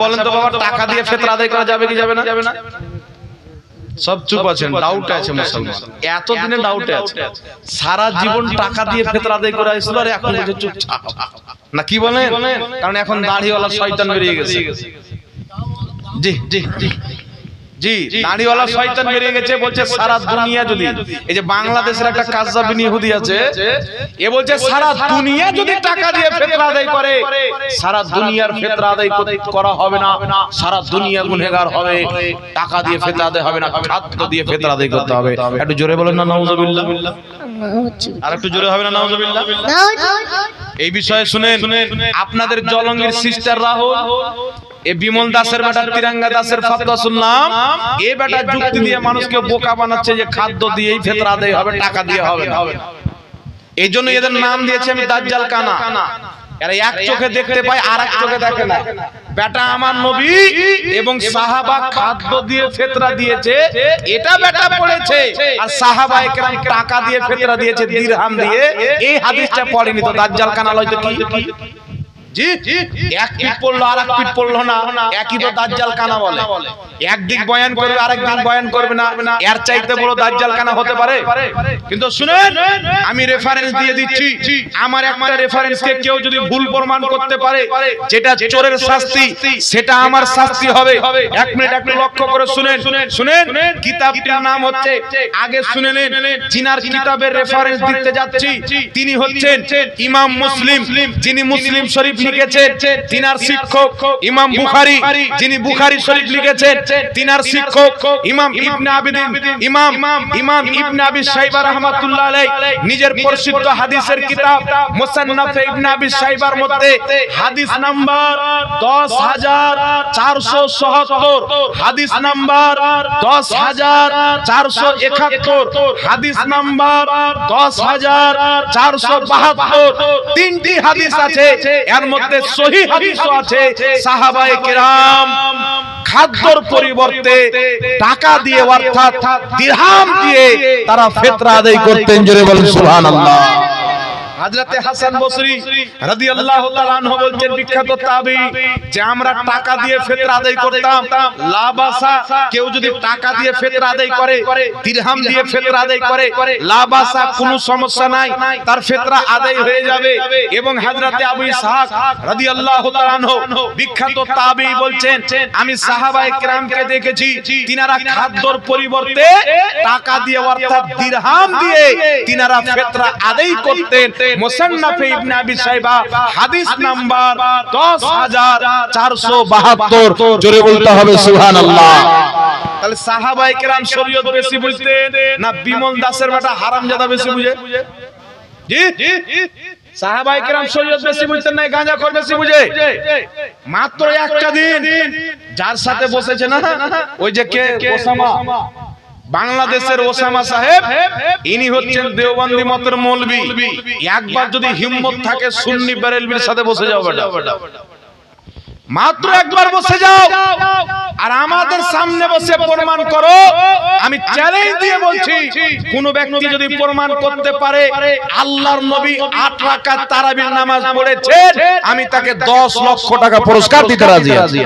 বলেন তো বাবা টাকা দিয়ে ফেতরা আদায় করা যাবে কি যাবে না? যাবে না সব চুপ আছেন। ডাউট আছে মুসলমান। এতদিনে ডাউটে আছে। সারা জীবন টাকা দিয়ে ফেতরা আদায় করে আসছিল আর এখন বলছে চুপচাপ। না কি বলেন? কারণ এখন দাড়িওয়ালা শয়তান বেরিয়ে গেছে। জি জি জি। জি দাড়িওয়ালা শয়তান বেরিয়ে গেছে বলছে সারা দুনিয়া যদি। এই যে বাংলাদেশের একটা কাজাবিন ইহুদি আছে এ বলছে সারা দুনিয়া যদি টাকা দিয়ে ফেতরা আদায় করে সারা দুনিয়ার ফেতরা আদায় করা হবে না সারা দুনিয়া গুনহেগার হবে টাকা দিয়ে ফেতরা আদায় হবে না খাদ্য দিয়ে ফেতরা আদায় করতে হবে। একটু জোরে বলেন না নাউজুবিল্লাহ। আর একটু জোরে হবে না নাউজুবিল্লাহ। এই বিষয়ে শুনেন আপনাদের জলঙ্গের সিস্টার রাহুল এ বিমল দাসের বেটা তিরঙ্গা দাসের ফাতোয়া শুনলাম। এ বেটা যুক্তি দিয়ে মানুষকে বোকা বানাচ্ছে যে খাদ্য দিয়েই ফেতরা আদায় হবে টাকা দিয়ে হবে না এই জন্য এদের নাম দিয়েছে আমি দাজ্জাল কানা। এরা এক চোখে দেখতে পায় আর এক চোখে দেখে না। বেটা আমার নবী এবং সাহাবা খাদ্য দিয়ে ফেতরা দিয়েছে এটা বেটা পড়েছে। আর সাহাবা একরাম টাকা দিয়ে ফেতরা দিয়েছে দিরহাম দিয়ে। এই হাদিসটা পড়েনি তো দাজ্জাল কানা লয়তো কি? জি এক পিঠ পড়ল আর এক পিঠ পড়ল না। একই তো দাজ্জাল কানা বলে। একদিক বয়ান করবে আরেক দিন বয়ান করবে না। এর চাইতে বড় দাজ্জাল কানা হতে পারে। কিন্তু শুনেন আমি রেফারেন্স দিয়ে দিচ্ছি। আমার একটা রেফারেন্সকে কেউ যদি ভুল প্রমাণ করতে পারে যেটা চোরের শাস্তি সেটা আমার শাস্তি হবে। এক মিনিট একটু লক্ষ্য করে শুনেন। শুনেন কিতাবটির নাম হচ্ছে আগে শুনে নেন জিনার কিতাবের রেফারেন্স দিতে যাচ্ছি তিনি হচ্ছেন ইমাম মুসলিম। যিনি মুসলিম শরীফ লিখেছেন তিনার শিক্ষক ইমাম বুখারী। যিনি বুখারী শরীফ লিখেছেন তিনার শিক্ষক ইমাম ইবনে আবিদিন। ইমাম ইমাম ইবনে আবি শাইবা রাহমাতুল্লাহ আলাইহি। নিজের প্রসিদ্ধ হাদিসের কিতাব মুসান্নাফ ইবনে আবি শাইবার মধ্যে হাদিস নাম্বার 10477 হাদিস নাম্বার 10471 হাদিস নাম্বার 10472 তিনটি হাদিস আছে। এর মধ্যে সহি হাদিসও আছে সাহাবায়ে কেরাম খাদ্যর পরিবর্তে টাকা দিয়ে অর্থাৎ দিরহাম দিয়ে তারা ফিতরা আদায় করতেন জোরে বলেন সুবহানাল্লাহ। হযরতে হাসান বসরি রাদিয়াল্লাহু তাআলা আনহু বলছেন বিখ্যাত তাবী যে আমরা টাকা দিয়ে ফিতরা আদায় করতাম লাবাসা কেউ যদি টাকা দিয়ে ফিতরা আদায় করে দিরহাম দিয়ে ফিতরা আদায় করে লাবাসা কোনো সমস্যা নাই তার ফিতরা আদায় হয়ে যাবে। এবং হযরতে আবু ইসহাক রাদিয়াল্লাহু তাআলা আনহু বিখ্যাত তাবী বলছেন আমি সাহাবায়ে কেরামকে দেখেছি তিনারা খাদ্যর পরিবর্তে টাকা দিয়ে অর্থাৎ দিরহাম দিয়ে তিনারা ফিতরা আদায় করতেন মুসান্নাফে ইবনে আবি শাইবা, হাদিস নাম্বার 10472 জোরে বলতে হবে, সুবহানাল্লাহ। তাহলে সাহাবায়ে কেরাম শরীয়ত বেশি বুঝতেন না বিমল দাসের বেটা হারামজাদা বেশি বুঝে? জি সাহাবায়ে কেরাম শরীয়ত বেশি বুঝতেন না গাঁজা খোর বেশি বুঝে? মাত্র একটা দিন, যার সাথে বসেছে না, ওই যে কে? ওসামা। বাংলাদেশের ওসামা সাহেব ইনি হচ্ছেন দেওবন্দি মতের মৌলবি। একবার যদি হিম্মত থাকে সুন্নি বেরেলবির সাথে বসে যাও বেটা। মাত্র একবার বসে যাও। আর আমাদের সামনে বসে প্রমাণ করো। আমি চ্যালেঞ্জ দিয়ে বলছি কোন ব্যক্তি যদি প্রমাণ করতে পারে আল্লাহর নবী আট রাকাত তারাবির নামাজ পড়েছে আমি তাকে দশ লক্ষ টাকা পুরস্কার দিতে রাজি আছি।